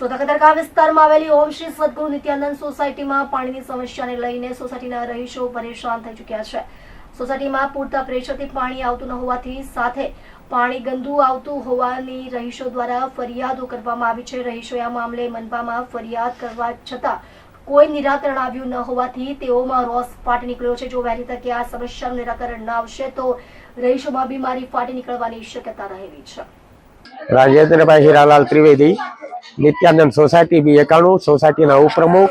સોતાકતરકા વિસ્તારમાં આવેલી ઓમ શ્રી સદગુરુ નિત્યાનંદ સોસાયટીમાં પાણીની સમસ્યાને લઈને સોસાયટીના રહીશો પરેશાન થઈ ચૂક્યા છે. સોસાયટીમાં પૂરતા પ્રેશરથી પાણી આવતું ન હોવાથી સાથે પાણી ગંદુ આવતું હોવાની રહીશો દ્વારા ફરિયાદો કરવામાં આવી છે. રહીશોએ આ મામલે મનપામાં ફરિયાદ કરવા છતાં કોઈ નિરાકરણ આવ્યું ન હોવાથી તેઓમાં રોસ ફાટી નીકળ્યો છે. જો વહેલી તકે આ સમસ્યાનું નિરાકરણ ના આવશે તો રહીશોમાં બીમારી ફાટી નીકળવાની શક્યતા રહેલી છે. રાજેન્દ્રભાઈ હિરાલાલ ત્રિવેદી નિત્યાનંદ સોસાયટી બી એકાણું, સોસાયટીના ઉપપ્રમુખ.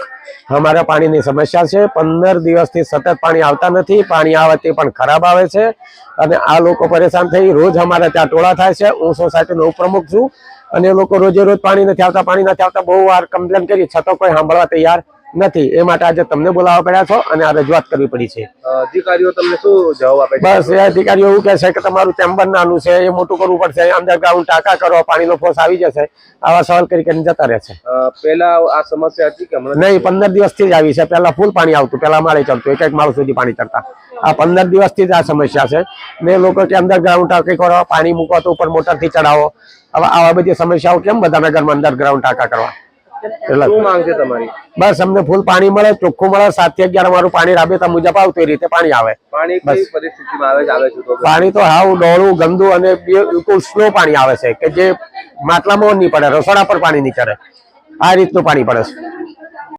અમારા પાણીની સમસ્યા છે. પંદર દિવસથી સતત પાણી આવતા નથી. પાણી આવતી પણ ખરાબ આવે છે. અને આ લોકો પરેશાન થઈ રોજ અમારે ત્યાં ટોળા થાય છે. હું સોસાયટીનો ઉપપ્રમુખ છું. અને લોકો રોજે રોજ પાણી નથી આવતા, પાણી નથી આવતા. બહુ વાર કમ્પ્લેન કરી, છતાં કોઈ સાંભળવા તૈયાર નથી. એ માટે આજે તમને બોલાવવા પડ્યા છો અને આ રજૂઆત કરવી પડી છે. અધિકારીઓ તમને શું જવાબ આપે બસ એ અધિકારીઓ એવું કહે છે કે તમારું ચેમ્બર નાનું છે એ મોટું કરવું પડશે અંડરગ્રાઉન્ડ ટાંકા કરો પાણીનો ફોર્સ આવી જશે આવા સવાલ કરી કરીને જતા રહે છે. પહેલા આ સમસ્યા હતી કે નહીં પંદર દિવસથી જ આવી છે. પેલા ફૂલ પાણી આવતું પેલા માળે ચડતું એક એક માળ સુધી પાણી ચડતા. આ પંદર દિવસથી જ આ સમસ્યા છે. ને લોકો કે અંડરગ્રાઉન્ડ ટાંકી કરો પાણી મૂકો તો ઉપર મોટરથી ચડાવો. હવે આવા બધી સમસ્યાઓ કેમ બધા ઘરમાં અંડરગ્રાઉન્ડ ટાંકા કરવા? શું માંગ છે તમારી? બસ અમને ફૂલ પાણી મળે ચોખ્ખું મળે સાતથી અગિયાર અમારું પાણી રાબેતા મુજબ આવતું એ રીતે પાણી આવે. પાણી કઈ પરિસ્થિતિમાં આવે છે તો? પાણી તો હાવ ડોળું ગંદુ અને બિલકુલ સ્લો પાણી આવે છે કે જે માટલામાં નહીં પડે રસોડા પર પાણી નહીં ચડે. આ રીતનું પાણી પડે છે.